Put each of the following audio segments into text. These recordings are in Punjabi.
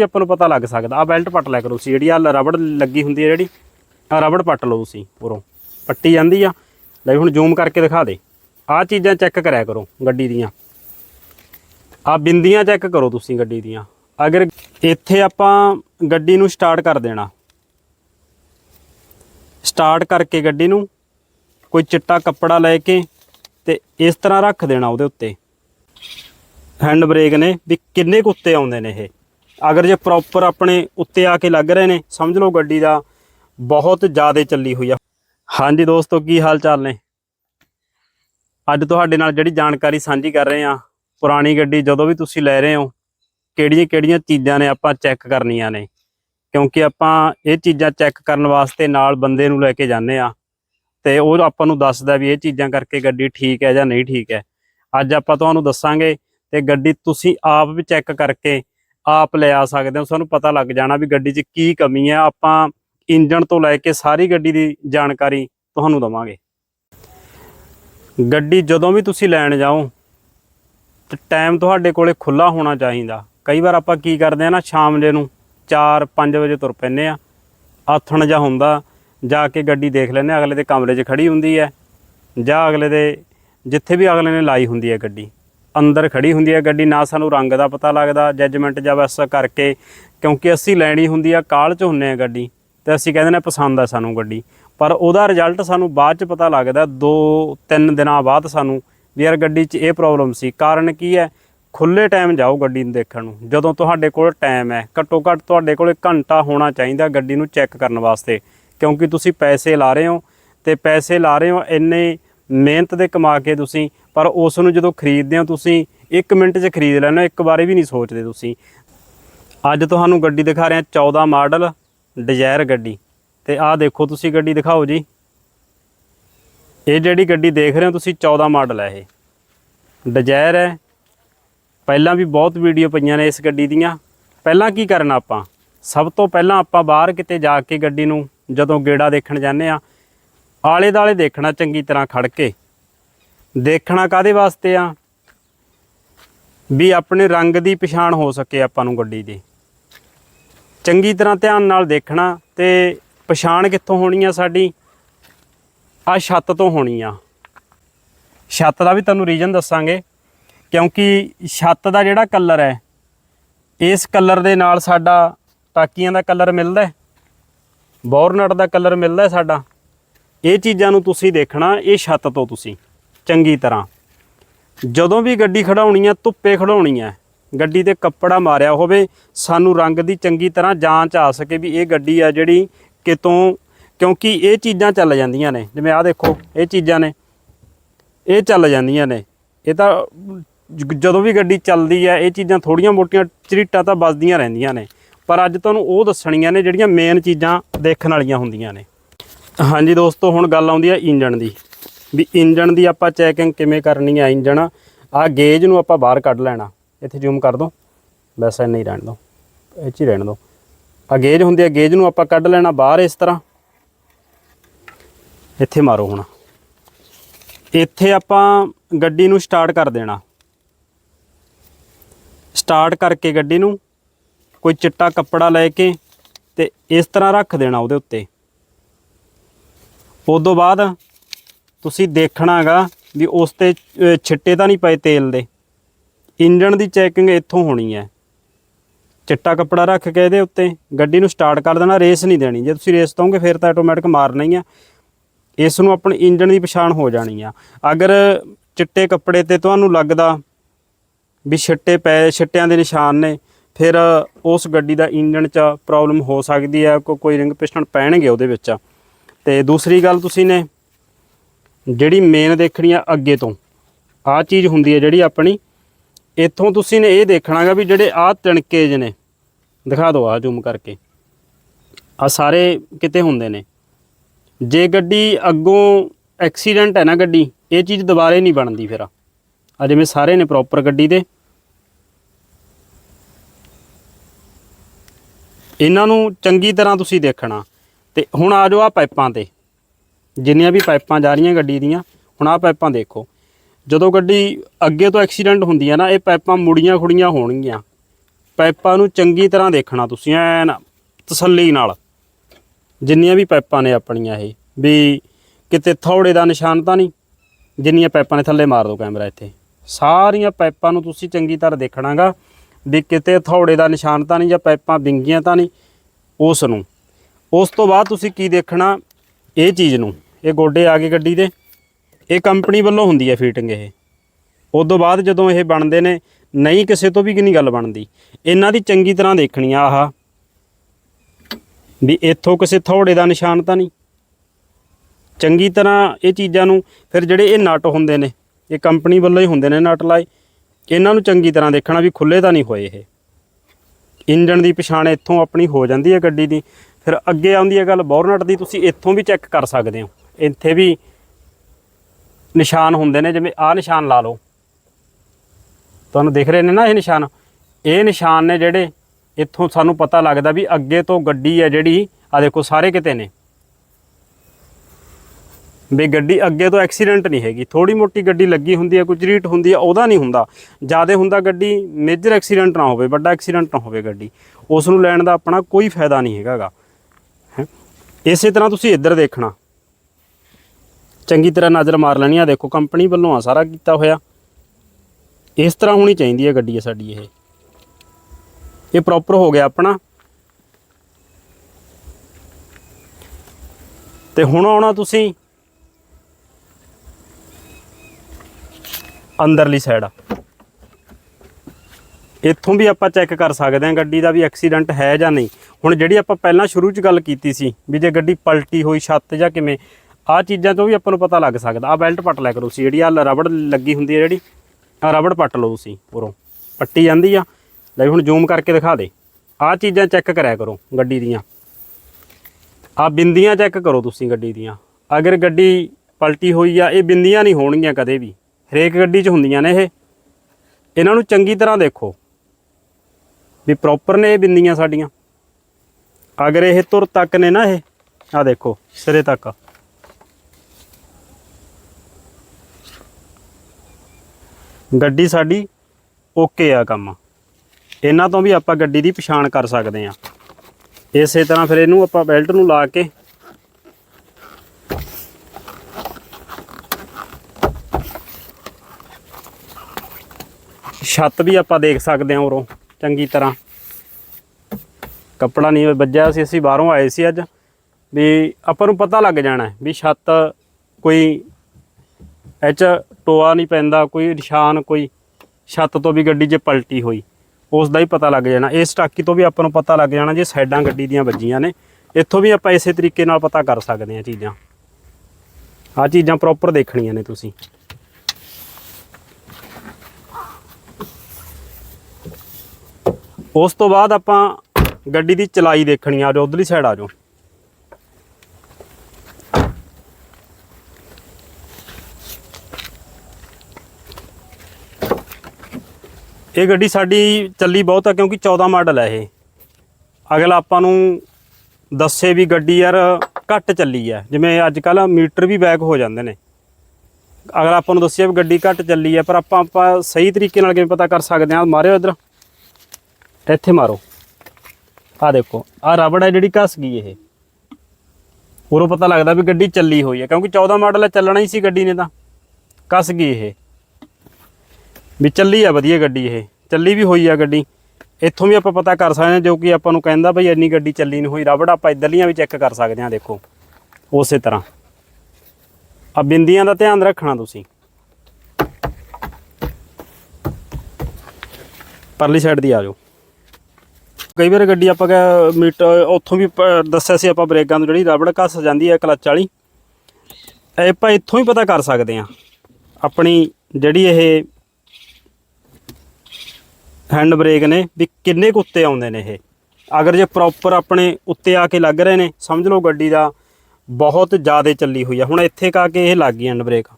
ਵੀ ਆਪਾਂ ਨੂੰ ਪਤਾ ਲੱਗ ਸਕਦਾ। ਆ ਬੈਲਟ ਪੱਟ ਲਿਆ ਕਰੋ ਤੁਸੀਂ, ਜਿਹੜੀ ਆ ਰਬੜ ਲੱਗੀ ਹੁੰਦੀ ਹੈ ਜਿਹੜੀ ਆ ਰਬੜ ਪੱਟ ਲਓ ਤੁਸੀਂ ਉਰੋਂ ਪੱਟੀ ਜਾਂਦੀ ਆ। ਲੈ ਹੁਣ ਜ਼ੂਮ ਕਰਕੇ ਦਿਖਾ ਦੇ। ਆ ਚੀਜ਼ਾਂ ਚੈੱਕ ਕਰਿਆ ਕਰੋ ਗੱਡੀ ਦੀਆਂ। ਆ ਬਿੰਦੀਆਂ ਚੈੱਕ ਕਰੋ ਤੁਸੀਂ ਗੱਡੀ ਦੀਆਂ। ਅਗਰ ਇੱਥੇ ਆਪਾਂ ਗੱਡੀ ਨੂੰ ਸਟਾਰਟ ਕਰ ਦੇਣਾ। ਸਟਾਰਟ ਕਰਕੇ ਗੱਡੀ ਨੂੰ ਕੋਈ ਚਿੱਟਾ ਕੱਪੜਾ ਲੈ ਕੇ ਤੇ ਇਸ ਤਰ੍ਹਾਂ ਰੱਖ ਦੇਣਾ ਉਹਦੇ ਉੱਤੇ। ਹੈਂਡ ਬ੍ਰੇਕ ਨੇ ਵੀ ਕਿੰਨੇ ਕੁ ਉੱਤੇ ਆਉਂਦੇ ਨੇ ਇਹ। ਅਗਰ ਜੇ ਪ੍ਰੋਪਰ ਆਪਣੇ ਉੱਤੇ ਆ ਕੇ ਲੱਗ ਰਹੇ ਨੇ, ਸਮਝ ਲਓ ਗੱਡੀ ਦਾ, ਬਹੁਤ ਜ਼ਿਆਦਾ ਚੱਲੀ ਹੋਈ ਆ। ਹਾਂਜੀ ਦੋਸਤੋ, ਕੀ ਹਾਲ ਚਾਲ ਨੇ? ਅੱਜ ਤੁਹਾਡੇ ਨਾਲ ਜਿਹੜੀ ਜਾਣਕਾਰੀ ਸਾਂਝੀ ਕਰ ਰਹੇ ਆ ਪੁਰਾਣੀ ਗੱਡੀ ਜਦੋਂ ਵੀ ਤੁਸੀਂ ਲੈ ਰਹੇ ਹੋ, ਕਿਹੜੀਆਂ ਕਿਹੜੀਆਂ ਚੀਜ਼ਾਂ ਨੇ ਆਪਾਂ ਚੈੱਕ ਕਰਨੀਆਂ ਨੇ? ਕਿਉਂਕਿ ਆਪਾਂ ਇਹ ਚੀਜ਼ਾਂ ਚੈੱਕ ਕਰਨ ਵਾਸਤੇ ਨਾਲ ਬੰਦੇ ਨੂੰ ਲੈ ਕੇ ਜਾਂਦੇ ਆ ਤੇ ਉਹ ਆਪਾਂ ਨੂੰ ਦੱਸਦਾ ਵੀ ਇਹ ਚੀਜ਼ਾਂ ਕਰਕੇ ਗੱਡੀ ਠੀਕ ਹੈ ਜਾਂ ਨਹੀਂ ਠੀਕ ਹੈ। ਅੱਜ ਆਪਾਂ ਤੁਹਾਨੂੰ ਦੱਸਾਂਗੇ ਤੇ ਗੱਡੀ ਤੁਸੀਂ ਆਪ ਵੀ ਚੈੱਕ ਕਰਕੇ ਆਪ ਲੈ ਆ ਸਕਦੇ ਹੋ ਸਾਨੂੰ ਪਤਾ ਲੱਗ ਜਾਣਾ ਵੀ ਗੱਡੀ 'ਚ ਕੀ ਕਮੀ ਹੈ। ਆਪਾਂ ਇੰਜਣ ਤੋਂ ਲੈ ਕੇ ਸਾਰੀ ਗੱਡੀ ਦੀ ਜਾਣਕਾਰੀ ਤੁਹਾਨੂੰ ਦਵਾਂਗੇ। ਗੱਡੀ ਜਦੋਂ ਵੀ ਤੁਸੀਂ ਲੈਣ ਜਾਓ ਤੇ ਟਾਈਮ ਤੁਹਾਡੇ ਕੋਲੇ ਖੁੱਲਾ ਹੋਣਾ ਚਾਹੀਦਾ। ਕਈ ਵਾਰ ਆਪਾਂ ਕੀ ਕਰਦੇ ਆ ਨਾ ਸ਼ਾਮ ਜੇ ਨੂੰ 4-5 ਵਜੇ ਤੁਰ ਪੈਂਦੇ ਆ ਆਥਣ ਜਾ ਹੁੰਦਾ ਜਾ ਕੇ ਗੱਡੀ ਦੇਖ ਲੈਂਦੇ ਹਾਂ, ਅਗਲੇ ਦੇ ਕਮਰੇ 'ਚ ਖੜੀ ਹੁੰਦੀ ਹੈ। ਜਾਂ ਅਗਲੇ ਦੇ ਜਿੱਥੇ ਵੀ ਅਗਲੇ ਨੇ ਲਾਈ ਹੁੰਦੀ ਹੈ ਗੱਡੀ। ਅੰਦਰ ਖੜੀ ਹੁੰਦੀ ਹੈ ਗੱਡੀ, ਨਾ ਸਾਨੂੰ ਰੰਗ ਦਾ ਪਤਾ ਲੱਗਦਾ ਜੱਜਮੈਂਟ ਜਾਂ ਬਸ ਕਰਕੇ, ਕਿਉਂਕਿ ਅਸੀਂ ਲੈਣੀ ਹੁੰਦੀ ਆ ਕਾਲ 'ਚ ਹੁੰਨੇ ਆ ਗੱਡੀ, ਤੇ ਅਸੀਂ ਕਹਿੰਦੇ ਨੇ ਪਸੰਦ ਆ ਸਾਨੂੰ ਗੱਡੀ। ਪਰ ਉਹਦਾ ਰਿਜ਼ਲਟ ਸਾਨੂੰ ਬਾਅਦ 'ਚ ਪਤਾ ਲੱਗਦਾ 2-3 ਦਿਨਾਂ ਬਾਅਦ ਸਾਨੂੰ, ਵੀ ਯਾਰ ਗੱਡੀ 'ਚ ਇਹ ਪ੍ਰੋਬਲਮ ਸੀ। ਕਾਰਨ ਕੀ ਹੈ? ਖੁੱਲੇ ਟਾਈਮ ਜਾਓ ਗੱਡੀ ਨੂੰ ਦੇਖਣ ਨੂੰ। ਜਦੋਂ ਤੁਹਾਡੇ ਕੋਲ ਟਾਈਮ ਹੈ, ਘੱਟੋ ਘੱਟ ਤੁਹਾਡੇ ਕੋਲ ਘੰਟਾ ਹੋਣਾ ਚਾਹੀਦਾ ਗੱਡੀ ਨੂੰ ਚੈੱਕ ਕਰਨ ਵਾਸਤੇ, ਕਿਉਂਕਿ ਤੁਸੀਂ ਪੈਸੇ ਲਾ ਰਹੇ ਹੋ, ਤੇ ਪੈਸੇ ਲਾ ਰਹੇ ਹੋ, ਇੰਨੇ ਮਿਹਨਤ ਦੇ ਕਮਾ ਕੇ ਤੁਸੀਂ ਪਰ ਉਸ ਨੂੰ ਜਦੋਂ ਖਰੀਦਦੇ ਹੋ ਤੁਸੀਂ 1 ਮਿੰਟ 'ਚ ਖਰੀਦ ਲੈਣਾ ਇੱਕ ਵਾਰੀ ਵੀ ਨਹੀਂ ਸੋਚਦੇ ਤੁਸੀਂ। ਅੱਜ ਤੁਹਾਨੂੰ ਗੱਡੀ ਦਿਖਾ ਰਹੇ ਹਾਂ 14 ਮਾਡਲ, ਡਿਜ਼ਾਇਰ ਗੱਡੀ। ਤੇ ਆਹ ਦੇਖੋ ਤੁਸੀਂ ਗੱਡੀ ਦਿਖਾਓ ਜੀ। ਇਹ ਜਿਹੜੀ ਗੱਡੀ ਦੇਖ ਰਹੇ ਹੋ ਤੁਸੀਂ 14 ਮਾਡਲ ਹੈ ਇਹ। ਡਿਜ਼ਾਇਰ ਹੈ। ਪਹਿਲਾਂ ਵੀ ਬਹੁਤ ਵੀਡੀਓ ਪਈਆਂ ਨੇ ਇਸ ਗੱਡੀ ਦੀਆਂ। ਪਹਿਲਾਂ ਕੀ ਕਰਨਾ ਆਪਾਂ? ਸਭ ਤੋਂ ਪਹਿਲਾਂ ਆਪਾਂ ਬਾਹਰ ਕਿਤੇ ਜਾ ਕੇ ਗੱਡੀ ਨੂੰ ਜਦੋਂ ਗੇੜਾ ਦੇਖਣ ਜਾਂਦੇ ਆ ਆਲੇ ਦਾਲੇ ਦੇਖਣਾ ਚੰਗੀ ਤਰ੍ਹਾਂ ਖੜ ਕੇ। ਦੇਖਣਾ ਕਾਦੇ ਵਾਸਤੇ ਆ? ਵੀ ਆਪਣੇ ਰੰਗ ਦੀ ਪਛਾਣ ਹੋ ਸਕੇ ਆਪਾਂ ਨੂੰ ਗੱਡੀ ਦੀ। ਚੰਗੀ ਤਰ੍ਹਾਂ ਧਿਆਨ ਨਾਲ ਦੇਖਣਾ ਤੇ ਪਛਾਣ ਕਿੱਥੋਂ ਹੋਣੀ ਆ ਸਾਡੀ? ਆ ਛੱਤ ਤੋਂ ਹੋਣੀ ਆ। ਛੱਤ ਦਾ ਵੀ ਤੁਹਾਨੂੰ ਰੀਜ਼ਨ ਦੱਸਾਂਗੇ, ਕਿਉਂਕਿ ਛੱਤ ਦਾ ਜਿਹੜਾ ਕਲਰ ਹੈ, ਇਸ ਕਲਰ ਦੇ ਨਾਲ ਸਾਡਾ ਟਾਕੀਆਂ ਦਾ ਕਲਰ ਮਿਲਦਾ ਹੈ, ਬੋਰਨਟ ਦਾ ਕਲਰ ਮਿਲਦਾ ਹੈ ਸਾਡਾ। ਇਹ ਚੀਜ਼ਾਂ ਨੂੰ ਤੁਸੀਂ ਦੇਖਣਾ, ਇਹ ਛੱਤ ਤੋਂ ਤੁਸੀਂ। ਚੰਗੀ ਤਰ੍ਹਾਂ। ਜਦੋਂ ਵੀ ਗੱਡੀ ਖੜਾਉਣੀ ਆ, ਧੁੱਪੇ ਖੜਾਉਣੀ ਆ, ਗੱਡੀ ਤੇ ਕੱਪੜਾ ਮਾਰਿਆ ਹੋਵੇ, ਸਾਨੂੰ ਰੰਗ ਦੀ ਚੰਗੀ ਤਰ੍ਹਾਂ ਜਾਂਚ ਆ ਸਕੇ ਵੀ ਇਹ ਗੱਡੀ ਆ ਜਿਹੜੀ ਕਿਤੋਂ, ਕਿਉਂਕਿ ਇਹ ਚੀਜ਼ਾਂ ਚੱਲ ਜਾਂਦੀਆਂ ਨੇ। ਜਿਵੇਂ ਆਹ ਦੇਖੋ, ਇਹ ਚੀਜ਼ਾਂ ਨੇ। ਇਹ ਚੱਲ ਜਾਂਦੀਆਂ ਨੇ। ਇਹ ਤਾਂ ਜ- ਜਦੋਂ ਵੀ ਗੱਡੀ ਚੱਲਦੀ ਹੈ ਇਹ ਚੀਜ਼ਾਂ ਥੋੜੀਆਂ ਮੋਟੀਆਂ ਚਰੀਟਾਂ ਤਾਂ ਵੱਜਦੀਆਂ ਰਹਿੰਦੀਆਂ ਨੇ। ਪਰ ਅੱਜ ਤੁਹਾਨੂੰ ਉਹ ਦੱਸਣੀਆਂ ਨੇ ਜਿਹੜੀਆਂ ਮੇਨ ਚੀਜ਼ਾਂ ਦੇਖਣ ਵਾਲੀਆਂ ਹੁੰਦੀਆਂ ਨੇ। ਹਾਂਜੀ ਦੋਸਤੋ, ਹੁਣ ਗੱਲ ਆਉਂਦੀ ਹੈ ਇੰਜਣ ਦੀ। ਵੀ ਇੰਜਣ ਦੀ ਆਪਾਂ ਚੈਕਿੰਗ ਕਿਵੇਂ ਕਰਨੀ ਆ ਇੰਜਣ ਆ ਗੇਜ ਨੂੰ ਆਪਾਂ ਬਾਹਰ ਕੱਢ ਲੈਣਾ। ਇੱਥੇ ਜ਼ੂਮ ਕਰ ਦੋ। ਵੈਸੇ ਨਹੀਂ ਰਹਿਣ ਦੋ। ਇਹ 'ਚ ਹੀ ਰਹਿਣ ਦੋ। ਆ ਗੇਜ ਹੁੰਦੀ ਆ ਗੇਜ ਨੂੰ ਆਪਾਂ ਕੱਢ ਲੈਣਾ ਬਾਹਰ ਇਸ ਤਰ੍ਹਾਂ। ਇੱਥੇ ਮਾਰੋ ਹੁਣ। ਇੱਥੇ ਆਪਾਂ ਗੱਡੀ ਨੂੰ ਸਟਾਰਟ ਕਰ ਦੇਣਾ। ਸਟਾਰਟ ਕਰਕੇ ਗੱਡੀ ਨੂੰ ਕੋਈ ਚਿੱਟਾ ਕੱਪੜਾ ਲੈ ਕੇ ਤੇ ਇਸ ਤਰ੍ਹਾਂ ਰੱਖ ਦੇਣਾ ਉਹਦੇ ਉੱਤੇ। ਉਸ ਤੋਂ ਬਾਅਦ ਤੁਸੀਂ ਦੇਖਣਾਗਾ ਵੀ ਉਸ ਤੇ ਛਿੱਟੇ ਤਾਂ ਨਹੀਂ ਪਏ ਤੇਲ ਦੇ। ਇੰਜਣ ਦੀ ਚੈਕਿੰਗ ਇੱਥੋਂ ਹੋਣੀ ਹੈ। ਚਿੱਟਾ ਕੱਪੜਾ ਰੱਖ ਕੇ ਇਹਦੇ ਉੱਤੇ, ਗੱਡੀ ਨੂੰ ਸਟਾਰਟ ਕਰ ਦੇਣਾ ਰੇਸ ਨਹੀਂ ਦੇਣੀ। ਜੇ ਤੁਸੀਂ ਰੇਸ ਦਓਗੇ ਫਿਰ ਤਾਂ ਆਟੋਮੈਟਿਕ ਮਾਰਨਾ ਹੀ ਆ। ਇਸ ਨੂੰ ਆਪਣੇ ਇੰਜਣ ਦੀ ਪਛਾਣ ਹੋ ਜਾਣੀ ਆ। ਅਗਰ ਚਿੱਟੇ ਕੱਪੜੇ ਤੇ ਤੁਹਾਨੂੰ ਲੱਗਦਾ ਵੀ ਛਿੱਟੇ ਪਏ ਛਿੱਟਿਆਂ ਦੇ ਨਿਸ਼ਾਨ ਨੇ, ਫਿਰ ਉਸ ਗੱਡੀ ਦਾ ਇੰਜਣ 'ਚ ਪ੍ਰੋਬਲਮ ਹੋ ਸਕਦੀ ਹੈ ਕੋ, ਕੋਈ ਰਿੰਗ ਪਿਸਟਨ ਪੈਣਗੇ ਉਹਦੇ ਵਿੱਚ। ਤੇ ਦੂਸਰੀ ਗੱਲ ਤੁਸੀਂ ਨੇ ਜਿਹੜੀ ਮੇਨ ਦੇਖਣੀ ਆ ਅੱਗੇ ਤੋਂ। ਆਹ ਚੀਜ਼ ਹੁੰਦੀ ਹੈ ਜਿਹੜੀ ਆਪਣੀ, ਇੱਥੋਂ ਤੁਸੀਂ ਨੇ ਇਹ ਦੇਖਣਾਗਾ ਵੀ ਜਿਹੜੇ ਆਹ ਤਿਣਕੇਜ ਨੇ। ਦਿਖਾ ਦਿਓ ਆ ਜ਼ੂਮ ਕਰਕੇ। ਆ ਸਾਰੇ ਕਿਤੇ ਹੁੰਦੇ ਨੇ। ਜੇ ਗੱਡੀ ਅੱਗੋਂ ਐਕਸੀਡੈਂਟ ਹੈ ਨਾ ਗੱਡੀ, ਇਹ ਚੀਜ਼ ਦੁਬਾਰੇ ਨਹੀਂ ਬਣਦੀ ਫਿਰ। ਆ ਜਿਵੇਂ ਸਾਰੇ ਨੇ ਪ੍ਰੋਪਰ ਗੱਡੀ ਦੇ। ਇਹਨਾਂ ਨੂੰ ਚੰਗੀ ਤਰ੍ਹਾਂ ਤੁਸੀਂ ਦੇਖਣਾ। ਤੇ ਹੁਣ ਆ ਜਾਓ ਆ ਪਾਈਪਾਂ ਤੇ। ਜਿੰਨੀਆਂ ਵੀ ਪਾਈਪਾਂ ਜਾ ਰਹੀਆਂ ਗੱਡੀ ਦੀਆਂ, ਹੁਣ ਆ ਪਾਈਪਾਂ ਦੇਖੋ। ਜਦੋਂ ਗੱਡੀ ਅੱਗੇ ਤੋਂ ਐਕਸੀਡੈਂਟ ਹੁੰਦੀ ਹੈ ਨਾ, ਇਹ ਪਾਈਪਾਂ ਮੁੜੀਆਂ ਖੁੜੀਆਂ ਹੋਣਗੀਆਂ। ਪਾਈਪਾਂ ਨੂੰ ਚੰਗੀ ਤਰ੍ਹਾਂ ਦੇਖਣਾ ਤੁਸੀਂ, ਐਨ ਤਸੱਲੀ ਨਾਲ। ਜਿੰਨੀਆਂ ਵੀ ਪਾਈਪਾਂ ਨੇ ਆਪਣੀਆਂ ਇਹ, ਵੀ ਕਿਤੇ ਥੌੜੇ ਦਾ ਨਿਸ਼ਾਨ ਤਾਂ ਨਹੀਂ, ਜਿੰਨੀਆਂ ਪਾਈਪਾਂ ਨੇ ਥੱਲੇ ਮਾਰ ਦਿਓ ਕੈਮਰਾ ਇੱਥੇ। ਸਾਰੀਆਂ ਪਾਈਪਾਂ ਨੂੰ ਤੁਸੀਂ ਚੰਗੀ ਤਰ੍ਹਾਂ ਦੇਖਣਾਗਾ, ਵੀ ਕਿਤੇ ਥੌੜੇ ਦਾ ਨਿਸ਼ਾਨ ਤਾਂ ਨਹੀਂ ਜਾਂ ਪਾਈਪਾਂ ਵਿੰਗੀਆਂ ਤਾਂ ਨਹੀਂ, ਉਸ ਨੂੰ। ਉਸ ਤੋਂ ਬਾਅਦ ਤੁਸੀਂ ਕੀ ਦੇਖਣਾ ਇਹ ਚੀਜ਼ ਨੂੰ, ਇਹ ਗੋਡੇ ਆ ਗਏ ਗੱਡੀ ਦੇ, ਇਹ ਕੰਪਨੀ ਵੱਲੋਂ ਹੁੰਦੀ ਹੈ ਫੀਟਿੰਗ ਇਹ। ਉਸ ਤੋਂ ਬਾਅਦ ਜਦੋਂ ਇਹ ਬਣਦੇ ਨੇ, ਨਹੀਂ ਕਿਸੇ ਤੋਂ ਵੀ ਕਿੰਨੀ ਗੱਲ ਬਣਦੀ। ਇਹਨਾਂ ਦੀ ਚੰਗੀ ਤਰ੍ਹਾਂ ਦੇਖਣੀ ਆ ਆਹ। ਵੀ ਇੱਥੋਂ ਕਿਸੇ ਥੋੜੇ ਦਾ ਨਿਸ਼ਾਨ ਤਾਂ ਨਹੀਂ। ਚੰਗੀ ਤਰ੍ਹਾਂ ਇਹ ਚੀਜ਼ਾਂ ਨੂੰ, ਫਿਰ ਜਿਹੜੇ ਇਹ ਨਟ ਹੁੰਦੇ ਨੇ, ਇਹ ਕੰਪਨੀ ਵੱਲੋਂ ਹੀ ਹੁੰਦੇ ਨੇ ਨਟ ਲਾਏ, ਇਹਨਾਂ ਨੂੰ ਚੰਗੀ ਤਰ੍ਹਾਂ ਦੇਖਣਾ ਵੀ ਖੁੱਲੇ ਤਾਂ ਨਹੀਂ ਹੋਏ ਇਹ। ਇੰਜਣ ਦੀ ਪਛਾਣ ਇੱਥੋਂ ਆਪਣੀ ਹੋ ਜਾਂਦੀ ਹੈ ਗੱਡੀ ਦੀ। ਫਿਰ ਅੱਗੇ ਆਉਂਦੀ ਹੈ ਗੱਲ ਬੋਰਨਟ ਦੀ, ਤੁਸੀਂ ਇੱਥੋਂ ਵੀ ਚੈੱਕ ਕਰ ਸਕਦੇ ਹੋ। ਇੱਥੇ ਵੀ ਨਿਸ਼ਾਨ ਹੁੰਦੇ ਨੇ, ਜਿਵੇਂ ਆਹ ਨਿਸ਼ਾਨ ਲਾ ਲਓ। ਤੁਹਾਨੂੰ ਦਿਖ ਰਹੇ ਨੇ ਨਾ ਇਹ ਨਿਸ਼ਾਨ? ਇਹ ਨਿਸ਼ਾਨ ਨੇ ਜਿਹੜੇ ਇੱਥੋਂ ਸਾਨੂੰ ਪਤਾ ਲੱਗਦਾ ਵੀ ਅੱਗੇ ਤੋਂ ਗੱਡੀ ਹੈ ਜਿਹੜੀ ਆ ਦੇਖੋ ਸਾਰੇ ਕਿਤੇ ਨੇ। ਵੀ ਗੱਡੀ ਅੱਗੇ ਤੋਂ ਐਕਸੀਡੈਂਟ ਨਹੀਂ ਹੈਗੀ। ਥੋੜੀ ਮੋਟੀ ਗੱਡੀ ਲੱਗੀ ਹੁੰਦੀ ਹੈ ਕੁਝ ਰੀਟ ਹੁੰਦੀ ਹੈ, ਉਹਦਾ ਨਹੀਂ ਹੁੰਦਾ। ਜ਼ਿਆਦਾ ਹੁੰਦਾ ਗੱਡੀ, ਮੇਜਰ ਐਕਸੀਡੈਂਟ ਨਾ ਹੋਵੇ, ਵੱਡਾ ਐਕਸੀਡੈਂਟ ਨਾ ਹੋਵੇ ਗੱਡੀ। ਉਸ ਨੂੰ ਲੈਣ ਦਾ ਆਪਣਾ ਕੋਈ ਫਾਇਦਾ ਨਹੀਂ ਹੈਗਾਗਾ। ਹੈਂ। ਇਸੇ ਤਰ੍ਹਾਂ ਤੁਸੀਂ ਇੱਧਰ ਦੇਖਣਾ। ਚੰਗੀ ਤਰ੍ਹਾਂ ਨਜ਼ਰ ਮਾਰ ਲੈਣੀ ਆ, ਦੇਖੋ ਕੰਪਨੀ ਵੱਲੋਂ ਆ ਸਾਰਾ ਕੀਤਾ ਹੋਇਆ। ਇਸ ਤਰ੍ਹਾਂ ਹੋਣੀ ਚਾਹੀਦੀ ਹੈ ਗੱਡੀ ਇਹ ਸਾਡੀ ਇਹ। ਇਹ ਪ੍ਰੋਪਰ ਹੋ ਗਿਆ ਆਪਣਾ। ਤੇ ਹੁਣ ਆਉਣਾ ਤੁਸੀਂ ਅੰਦਰਲੀ ਸਾਈਡ ਇੱਥੋਂ ਵੀ ਆਪਾਂ ਚੈੱਕ ਕਰ ਸਕਦੇ ਹਾਂ ਗੱਡੀ ਦਾ ਵੀ ਐਕਸੀਡੈਂਟ ਹੈ ਜਾਂ ਨਹੀਂ। ਹੁਣ ਜਿਹੜੀ ਆਪਾਂ ਪਹਿਲਾਂ ਸ਼ੁਰੂ 'ਚ ਗੱਲ ਕੀਤੀ ਸੀ ਵੀ ਜੇ ਗੱਡੀ ਪਲਟੀ ਹੋਈ ਛੱਤ ਜਾਂ ਕਿਵੇਂ, ਆਹ ਚੀਜ਼ਾਂ ਤੋਂ ਵੀ ਆਪਾਂ ਨੂੰ ਪਤਾ ਲੱਗ ਸਕਦਾ। ਆ ਬੈਲਟ ਪੱਟ ਲਿਆ ਕਰੋ ਤੁਸੀਂ, ਜਿਹੜੀ ਆ ਰਬੜ ਲੱਗੀ ਹੁੰਦੀ ਹੈ ਜਿਹੜੀ ਆ ਰਬੜ ਪੱਟ ਲਓ ਤੁਸੀਂ ਉਰੋਂ। ਪੱਟੀ ਜਾਂਦੀ ਆ। ਲੈ ਵੀ ਹੁਣ ਜ਼ੂਮ ਕਰਕੇ ਦਿਖਾ ਦੇ। ਆਹ ਚੀਜ਼ਾਂ ਚੈੱਕ ਕਰਿਆ ਕਰੋ ਗੱਡੀ ਦੀਆਂ। ਆ ਬਿੰਦੀਆਂ ਚੈੱਕ ਕਰੋ ਤੁਸੀਂ ਗੱਡੀ ਦੀਆਂ। ਅਗਰ ਗੱਡੀ ਪਲਟੀ ਹੋਈ ਆ, ਇਹ ਬਿੰਦੀਆਂ ਨਹੀਂ ਹੋਣਗੀਆਂ ਕਦੇ ਵੀ। ਹਰੇਕ ਗੱਡੀ 'ਚ ਹੁੰਦੀਆਂ ਨੇ ਇਹ। ਇਹਨਾਂ ਨੂੰ ਚੰਗੀ ਤਰ੍ਹਾਂ ਦੇਖੋ। ਵੀ ਪ੍ਰੋਪਰ ਨੇ ਇਹ ਬਿੰਦੀਆਂ ਸਾਡੀਆਂ। ਅਗਰ ਇਹ ਤੁਰ ਤੱਕ ਨੇ ਨਾ ਇਹ ਆ ਦੇਖੋ, ਸਿਰੇ ਤੱਕ। ਗੱਡੀ ਸਾਡੀ ਓਕੇ ਆ ਕੰਮ। ਇਹਨਾਂ ਤੋਂ ਵੀ ਆਪਾਂ ਗੱਡੀ ਦੀ ਪਛਾਣ ਕਰ ਸਕਦੇ ਆ ਇਸੇ ਤਰ੍ਹਾਂ ਫਿਰ ਇਹਨੂੰ ਆਪਾਂ ਬੈਲਟ ਨੂੰ ਲਾ ਕੇ ਛੱਤ ਵੀ ਆਪਾਂ ਦੇਖ ਸਕਦੇ ਹਾਂ ਉਰੋਂ। ਚੰਗੀ ਤਰ੍ਹਾਂ। ਕੱਪੜਾ ਨਹੀਂ ਵੱਜਿਆ ਸੀ, ਅਸੀਂ ਬਾਹਰੋਂ ਆਏ ਸੀ ਅੱਜ। ਵੀ ਆਪਾਂ ਨੂੰ ਪਤਾ ਲੱਗ ਜਾਣਾ ਵੀ ਛੱਤ ਕੋਈ ਇਹ 'ਚ ਟੋਆ ਨਹੀਂ ਪੈਂਦਾ, ਕੋਈ ਨਿਸ਼ਾਨ, ਕੋਈ ਛੱਤ ਤੋਂ ਵੀ ਗੱਡੀ 'ਚ ਪਲਟੀ ਹੋਈ ਉਸ ਦਾ ਹੀ ਪਤਾ ਲੱਗ ਜਾਣਾ। ਇਸ ਟਾਕੀ ਤੋਂ ਵੀ ਆਪਾਂ ਨੂੰ ਪਤਾ ਲੱਗ ਜਾਣਾ ਜੇ ਸਾਈਡਾਂ ਗੱਡੀ ਦੀਆਂ ਵੱਜੀਆਂ ਨੇ। ਇੱਥੋਂ ਵੀ ਆਪਾਂ ਇਸੇ ਤਰੀਕੇ ਨਾਲ ਪਤਾ ਕਰ ਸਕਦੇ ਹਾਂ ਚੀਜ਼ਾਂ। ਆਹ ਚੀਜ਼ਾਂ ਪ੍ਰੋਪਰ ਦੇਖਣੀਆਂ ਨੇ ਤੁਸੀਂ। ਉਸ ਤੋਂ ਬਾਅਦ ਆਪਾਂ ਗੱਡੀ ਦੀ ਚਲਾਈ ਦੇਖਣੀ ਆ ਜੋ ਉਧਰਲੀ ਸਾਈਡ ਆ ਜਾਓ। ਇਹ ਗੱਡੀ ਸਾਡੀ ਚੱਲੀ ਬਹੁਤ ਆ, ਕਿਉਂਕਿ 14 ਮਾਡਲ ਹੈ ਇਹ। ਅਗਲਾ ਆਪਾਂ ਨੂੰ ਦੱਸੇ ਵੀ ਗੱਡੀ ਯਾਰ ਘੱਟ ਚੱਲੀ ਹੈ ਜਿਵੇਂ ਅੱਜ ਕੱਲ ਮੀਟਰ ਵੀ ਬੈਕ ਹੋ ਜਾਂਦੇ ਨੇ। ਅਗਲਾ ਆਪਾਂ ਨੂੰ ਦੱਸਿਆ ਵੀ ਗੱਡੀ ਘੱਟ ਚੱਲੀ ਹੈ ਪਰ ਆਪਾਂ ਆਪਾਂ ਸਹੀ ਤਰੀਕੇ ਨਾਲ ਕਿਵੇਂ ਪਤਾ ਕਰ ਸਕਦੇ ਹਾਂ ਮਾਰਿਓ ਇਧਰ। ਇੱਥੇ ਮਾਰੋ। ਆ ਦੇਖੋ ਆ ਰਬੜ ਹੈ ਜਿਹੜੀ ਘਸ ਗਈ ਇਹ। ਉਰੋਂ ਪਤਾ ਲੱਗਦਾ ਵੀ ਗੱਡੀ ਚੱਲੀ ਹੋਈ ਹੈ, ਕਿਉਂਕਿ 14 ਮਾਡਲ ਹੈ ਚੱਲਣਾ ਹੀ ਸੀ ਗੱਡੀ ਨੇ ਤਾਂ। ਘਸ ਗਈ ਇਹ। ਵੀ ਚੱਲੀ ਆ ਵਧੀਆ ਗੱਡੀ ਇਹ। ਚੱਲੀ ਵੀ ਹੋਈ ਆ ਗੱਡੀ। ਇੱਥੋਂ ਵੀ ਆਪਾਂ ਪਤਾ ਕਰ ਸਕਦੇ ਹਾਂ, ਜੋ ਕਿ ਆਪਾਂ ਨੂੰ ਕਹਿੰਦਾ ਬਈ ਇੰਨੀ ਗੱਡੀ ਚੱਲੀ ਨਹੀਂ ਹੋਈ। ਰਬੜ ਆਪਾਂ ਇੱਧਰਲੀਆਂ ਵੀ ਚੈੱਕ ਕਰ ਸਕਦੇ ਹਾਂ, ਦੇਖੋ। ਉਸੇ ਤਰ੍ਹਾਂ। ਆ ਬਿੰਦੀਆਂ ਦਾ ਧਿਆਨ ਰੱਖਣਾ ਤੁਸੀਂ। ਪਰਲੀ ਸਾਈਡ ਦੀ ਆ ਜਾਓ। ਕਈ ਵਾਰ ਗੱਡੀ ਆਪਾਂ ਕਿਹਾ ਮੀਟਰ ਉੱਥੋਂ ਵੀ ਦੱਸਿਆ ਸੀ ਆਪਾਂ ਬ੍ਰੇਕਾਂ ਤੋਂ ਜਿਹੜੀ ਰਬੜ ਘਸ ਜਾਂਦੀ ਹੈ ਕਲੱਚ ਵਾਲੀ। ਇਹ ਆਪਾਂ ਇੱਥੋਂ ਹੀ ਪਤਾ ਕਰ ਸਕਦੇ ਹਾਂ। ਆਪਣੀ ਜਿਹੜੀ ਇਹ ਹੈਂਡ ਬ੍ਰੇਕ ਨੇ ਵੀ ਕਿੰਨੇ ਕੁ ਉੱਤੇ ਆਉਂਦੇ ਨੇ ਇਹ। ਅਗਰ ਜੇ ਪ੍ਰੋਪਰ ਆਪਣੇ ਉੱਤੇ ਆ ਕੇ ਲੱਗ ਰਹੇ ਨੇ, ਸਮਝ ਲਓ ਗੱਡੀ ਦਾ ਬਹੁਤ ਜ਼ਿਆਦਾ ਚੱਲੀ ਹੋਈ ਆ। ਹੁਣ ਇੱਥੇ ਕਾ ਕੇ ਇਹ ਲੱਗ ਗਈ ਹੈਂਡ ਬ੍ਰੇਕ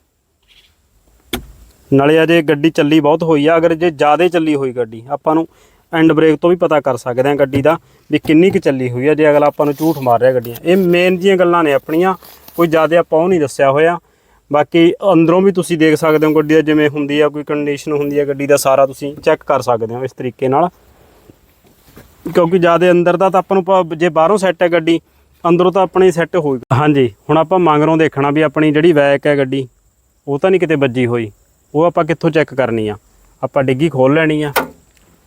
ਨਾਲੇ ਅਜੇ ਗੱਡੀ ਚੱਲੀ ਬਹੁਤ ਹੋਈ ਆ। ਅਗਰ ਜੇ ਜ਼ਿਆਦਾ ਚੱਲੀ ਹੋਈ ਗੱਡੀ, ਆਪਾਂ ਨੂੰ ਐਂਡ ਬ੍ਰੇਕ ਤੋਂ ਵੀ ਪਤਾ ਕਰ ਸਕਦੇ ਆ ਗੱਡੀ ਦਾ ਵੀ ਕਿੰਨੀ ਕੁ ਚੱਲੀ ਹੋਈ ਆ ਜੇ ਅਗਲਾ ਆਪਾਂ ਨੂੰ ਝੂਠ ਮਾਰ ਰਿਹਾ ਗੱਡੀਆਂ। ਇਹ ਮੇਨ ਜੀਆਂ ਗੱਲਾਂ ਨੇ ਆਪਣੀਆਂ, ਕੋਈ ਜ਼ਿਆਦਾ ਆਪਾਂ ਉਹ ਨਹੀਂ ਦੱਸਿਆ ਹੋਇਆ। ਬਾਕੀ ਅੰਦਰੋਂ ਵੀ ਤੁਸੀਂ ਦੇਖ ਸਕਦੇ ਹੋ ਗੱਡੀ ਦਾ ਜਿਵੇਂ ਹੁੰਦੀ ਆ, ਕੋਈ ਕੰਡੀਸ਼ਨ ਹੁੰਦੀ ਆ ਗੱਡੀ ਦਾ, ਸਾਰਾ ਤੁਸੀਂ ਚੈੱਕ ਕਰ ਸਕਦੇ ਹੋ ਇਸ ਤਰੀਕੇ ਨਾਲ। ਕਿਉਂਕਿ ਜ਼ਿਆਦਾ ਅੰਦਰ ਦਾ ਤਾਂ ਆਪਾਂ ਨੂੰ ਪ- ਜੇ ਬਾਹਰੋਂ ਸੈੱਟ ਹੈ ਗੱਡੀ, ਅੰਦਰੋਂ ਤਾਂ ਆਪਣੀ ਸੈੱਟ ਹੋਈ ਹਾਂਜੀ, ਹੁਣ ਆਪਾਂ ਮੰਗਰੋਂ ਦੇਖਣਾ ਵੀ ਆਪਣੀ ਜਿਹੜੀ ਵੈਕ ਹੈ ਗੱਡੀ, ਉਹ ਤਾਂ ਨਹੀਂ ਕਿਤੇ ਵੱਜੀ ਹੋਈ। ਉਹ ਆਪਾਂ ਕਿੱਥੋਂ ਚੈੱਕ ਕਰਨੀ ਆ? ਆਪਾਂ ਡਿੱਗੀ ਖੋਲ ਲੈਣੀ ਆ।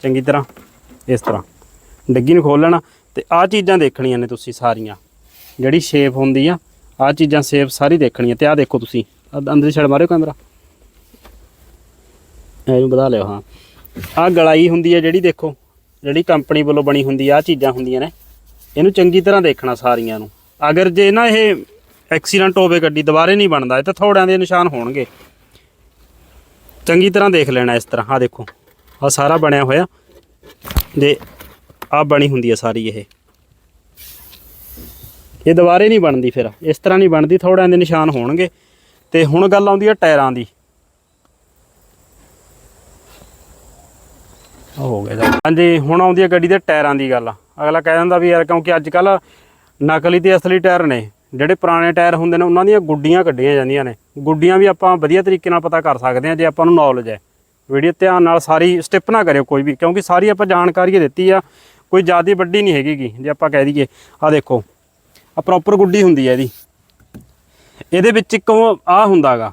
ਚੰਗੀ ਤਰ੍ਹਾਂ, ਇਸ ਤਰ੍ਹਾਂ। ਡੱਗੀ ਨੂੰ ਖੋਲ ਲੈਣਾ ਤੇ ਆਹ ਚੀਜ਼ਾਂ ਦੇਖਣੀਆਂ ਨੇ ਤੁਸੀਂ ਸਾਰੀਆਂ। ਜਿਹੜੀ ਸ਼ੇਪ ਹੁੰਦੀ ਆ, ਆਹ ਚੀਜ਼ਾਂ ਸ਼ੇਪ ਸਾਰੀ ਦੇਖਣੀਆਂ ਤੇ ਆਹ ਦੇਖੋ ਤੁਸੀਂ। ਆਹ ਅੰਦਰ ਛੜ ਮਾਰਿਓ ਕੈਮਰਾ ਇਹਨੂੰ ਵਧਾ ਲਿਓ, ਹਾਂ। ਆਹ ਗਲਾਈ ਹੁੰਦੀ ਹੈ ਜਿਹੜੀ ਦੇਖੋ, ਜਿਹੜੀ ਕੰਪਨੀ ਵੱਲੋਂ ਬਣੀ ਹੁੰਦੀ ਆ, ਆਹ ਚੀਜ਼ਾਂ ਹੁੰਦੀਆਂ ਨੇ। ਇਹਨੂੰ ਚੰਗੀ ਤਰ੍ਹਾਂ ਦੇਖਣਾ ਸਾਰੀਆਂ ਨੂੰ। ਅਗਰ ਜੇ ਨਾ ਇਹ ਐਕਸੀਡੈਂਟ ਹੋਵੇ ਗੱਡੀ, ਦੁਬਾਰੇ ਨਹੀਂ ਬਣਦਾ, ਇਹ ਤਾਂ ਥੋੜਿਆਂ ਦੇ ਨਿਸ਼ਾਨ ਹੋਣਗੇ। ਚੰਗੀ ਤਰ੍ਹਾਂ ਦੇਖ ਲੈਣਾ ਇਸ ਤਰ੍ਹਾਂ। ਆਹ ਦੇਖੋ। ਆਹ ਸਾਰਾ ਬਣਿਆ ਹੋਇਆ ਦੇ ਆ ਬਣੀ ਹੁੰਦੀ ਹੈ ਸਾਰੀ ਇਹ। ਇਹ ਦੁਬਾਰੇ ਨਹੀਂ ਬਣਦੀ ਫਿਰ। ਇਸ ਤਰ੍ਹਾਂ ਨਹੀਂ ਬਣਦੀ ਥੋੜਿਆਂ ਦੇ ਨਿਸ਼ਾਨ ਹੋਣਗੇ। ਤੇ ਹੁਣ ਗੱਲ ਆਉਂਦੀ ਹੈ ਟਾਇਰਾਂ ਦੀ। ਹੋ ਗਿਆ ਜੀ। ਹਾਂਜੀ, ਹੁਣ ਆਉਂਦੀ ਹੈ ਗੱਡੀ ਦੇ ਟਾਇਰਾਂ ਦੀ ਗੱਲ। ਅਗਲਾ ਕਹਿ ਦਿੰਦਾ ਵੀ ਯਾਰ ਕਿਉਂਕਿ ਅੱਜ ਕੱਲ ਨਕਲੀ ਤੇ ਅਸਲੀ ਟਾਇਰ ਨੇ। ਜਿਹੜੇ ਪੁਰਾਣੇ ਟਾਇਰ ਹੁੰਦੇ ਨੇ, ਉਹਨਾਂ ਦੀਆਂ ਗੁੱਡੀਆਂ ਕੱਢੀਆਂ ਜਾਂਦੀਆਂ ਨੇ। ਗੁੱਡੀਆਂ ਵੀ ਆਪਾਂ ਵਧੀਆ ਤਰੀਕੇ ਨਾਲ ਪਤਾ ਕਰ ਸਕਦੇ ਹਾਂ, ਜੇ ਆਪਾਂ ਨੂੰ ਨੌਲੇਜ ਹੈ। ਵੀਡੀਓ ਧਿਆਨ ਨਾਲ ਸਾਰੀ ਸਟਿਪ ਨਾ ਕਰਿਓ ਕੋਈ ਵੀ, ਕਿਉਂਕਿ ਸਾਰੀ ਆਪਾਂ ਜਾਣਕਾਰੀ ਦਿੱਤੀ ਆ, ਕੋਈ ਜ਼ਿਆਦਾ ਵੱਡੀ ਨਹੀਂ ਹੈਗੀ ਜੇ ਆਪਾਂ ਕਹਿ ਦਈਏ। ਆ ਦੇਖੋ ਆ ਪ੍ਰੋਪਰ ਗੁੱਡੀ ਹੁੰਦੀ ਹੈ ਇਹਦੀ। ਇਹਦੇ ਵਿੱਚ ਇੱਕ ਆ ਹੁੰਦਾਗਾ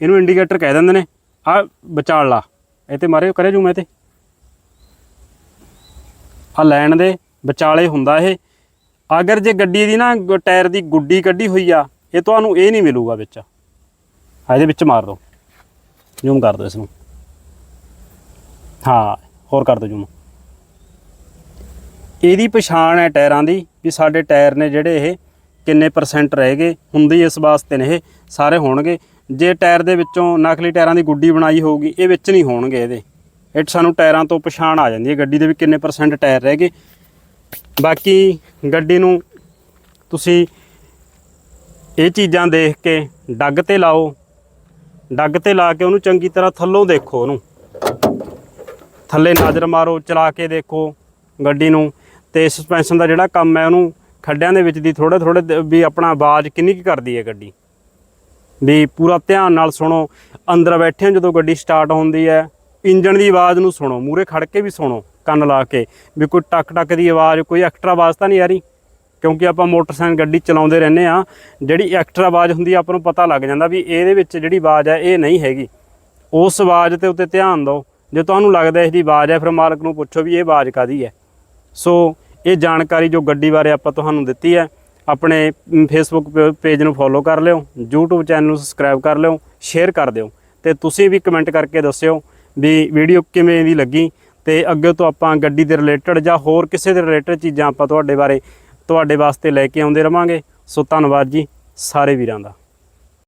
ਇਹਨੂੰ ਇੰਡੀਕੇਟਰ ਕਹਿ ਦਿੰਦੇ ਨੇ ਆ ਵਿਚਾਲ ਲਾ, ਇਹ ਤੇ ਮਾਰੇ ਕਰੇ ਜੂ ਮੈਂ ਤੇ। ਆ ਲੈਣ ਦੇ ਵਿਚਾਲੇ ਹੁੰਦਾ ਇਹ। ਅਗਰ ਜੇ ਗੱਡੀ ਦੀ ਨਾ, ਟਾਇਰ ਦੀ ਗੁੱਡੀ ਕੱਢੀ ਹੋਈ ਆ, ਇਹ ਤੁਹਾਨੂੰ ਇਹ ਨਹੀਂ ਮਿਲੂਗਾ ਵਿੱਚ। ਆ ਇਹਦੇ ਵਿੱਚ ਮਾਰ ਦਿਓ ਜ਼ੂਮ ਕਰ ਦਿਓ ਇਸ ਨੂੰ ਹਾਂ, ਹੋਰ ਕਰ ਦਿਓ ਜ਼ੂਮ। ਇਹਦੀ ਪਛਾਣ ਹੈ ਟਾਇਰਾਂ ਦੀ, ਵੀ ਸਾਡੇ ਟਾਇਰ ਨੇ ਜਿਹੜੇ ਇਹ ਕਿੰਨੇ ਪਰਸੈਂਟ ਰਹਿ ਗਏ, ਹੁੰਦੀ ਇਸ ਵਾਸਤੇ ਨੇ ਇਹ, ਸਾਰੇ ਹੋਣਗੇ। ਜੇ ਟਾਇਰ ਦੇ ਵਿੱਚੋਂ ਨਕਲੀ ਟਾਇਰਾਂ ਦੀ ਗੁੱਡੀ ਬਣਾਈ ਹੋਊਗੀ, ਇਹ ਵਿੱਚ ਨਹੀਂ ਹੋਣਗੇ ਇਹਦੇ। ਇਹ ਸਾਨੂੰ ਟਾਇਰਾਂ ਤੋਂ ਪਛਾਣ ਆ ਜਾਂਦੀ ਹੈ, ਗੱਡੀ ਦੇ ਵੀ ਕਿੰਨੇ ਪਰਸੈਂਟ ਟਾਇਰ ਰਹਿ ਗਏ। ਬਾਕੀ ਗੱਡੀ ਨੂੰ ਤੁਸੀਂ ਇਹ ਚੀਜ਼ਾਂ ਦੇਖ ਕੇ ਡੱਗ ਤੇ ਲਾਓ, ਡੱਗ ਤੇ ਲਾ ਕੇ ਉਹਨੂੰ ਚੰਗੀ ਤਰ੍ਹਾਂ ਥੱਲੋਂ ਦੇਖੋ ਉਹਨੂੰ। ਥੱਲੇ ਨਜ਼ਰ ਮਾਰੋ, ਚਲਾ ਕੇ ਦੇਖੋ ਗੱਡੀ ਨੂੰ। ਤੇ ਸਸਪੈਂਸ਼ਨ ਦਾ ਜਿਹੜਾ ਕੰਮ ਹੈ, ਉਹਨੂੰ ਖੱਡਿਆਂ ਦੇ ਵਿੱਚ ਦੀ ਥੋੜੇ ਥੋੜੇ ਵੀ ਆਪਣਾ ਆਵਾਜ਼ ਕਿੰਨੀ ਕੁ ਕਰਦੀ ਹੈ ਗੱਡੀ? ਵੀ ਪੂਰਾ ਧਿਆਨ ਨਾਲ ਸੁਣੋ। ਅੰਦਰ ਬੈਠੇ ਜਦੋਂ ਗੱਡੀ ਸਟਾਰਟ ਹੁੰਦੀ ਹੈ, ਇੰਜਣ ਦੀ ਆਵਾਜ਼ ਨੂੰ ਸੁਣੋ ਮੂਰੇ ਖੜ ਕੇ ਵੀ ਸੁਣੋ, ਕੰਨ ਲਾ ਕੇ। ਵੀ ਕੋਈ ਟਕ ਟਕ ਦੀ ਆਵਾਜ਼, ਕੋਈ ਐਕਸਟਰਾ ਆਵਾਜ਼ ਤਾਂ ਨਹੀਂ ਆ ਰਹੀ? ਕਿਉਂਕਿ ਆਪਾਂ ਮੋਟਰਸਾਈਕਲ ਗੱਡੀ ਚਲਾਉਂਦੇ ਰਹਿੰਦੇ ਆ ਜਿਹੜੀ ਐਕਸਟਰਾ ਆਵਾਜ਼ ਹੁੰਦੀ ਆ ਆਪਾਂ ਨੂੰ ਪਤਾ ਲੱਗ ਜਾਂਦਾ ਵੀ ਇਹਦੇ ਵਿੱਚ ਜਿਹੜੀ ਆਵਾਜ਼ ਹੈ, ਇਹ ਨਹੀਂ ਹੈਗੀ। ਉਸ ਆਵਾਜ਼ ਤੇ ਉੱਤੇ ਧਿਆਨ ਦਿਓ। ਜੇ ਤੁਹਾਨੂੰ ਲੱਗਦਾ ਇਸ ਦੀ ਆਵਾਜ਼ ਹੈ, ਫਿਰ ਮਾਲਕ ਨੂੰ ਪੁੱਛੋ ਵੀ ਇਹ ਆਵਾਜ਼ ਕਾਦੀ ਹੈ। ਸੋ ਇਹ ਜਾਣਕਾਰੀ ਜੋ ਗੱਡੀ ਬਾਰੇ ਆਪਾਂ ਤੁਹਾਨੂੰ ਦਿੱਤੀ ਹੈ, ਆਪਣੇ ਫੇਸਬੁੱਕ ਪੇਜ ਨੂੰ ਫੋਲੋ ਕਰ ਲਿਓ, YouTube ਚੈਨਲ ਨੂੰ ਸਬਸਕ੍ਰਾਈਬ ਕਰ ਲਿਓ ਸ਼ੇਅਰ ਕਰ ਦਿਓ ਤੇ ਤੁਸੀਂ ਵੀ ਕਮੈਂਟ ਕਰਕੇ ਦੱਸਿਓ ਵੀ ਵੀਡੀਓ ਕਿਵੇਂ ਦੀ ਲੱਗੀ ਤੇ ਅੱਗੇ ਤੋਂ ਆਪਾਂ ਗੱਡੀ ਦੇ ਰਿਲੇਟਡ ਜਾਂ ਹੋਰ ਕਿਸੇ ਦੇ ਰਿਲੇਟਡ ਚੀਜ਼ਾਂ ਆਪਾਂ ਤੁਹਾਡੇ ਬਾਰੇ, ਤੁਹਾਡੇ ਵਾਸਤੇ ਲੈ ਕੇ ਆਉਂਦੇ ਰਵਾਂਗੇ। ਸੋ ਧੰਨਵਾਦ ਜੀ, ਸਾਰੇ ਵੀਰਾਂ ਦਾ।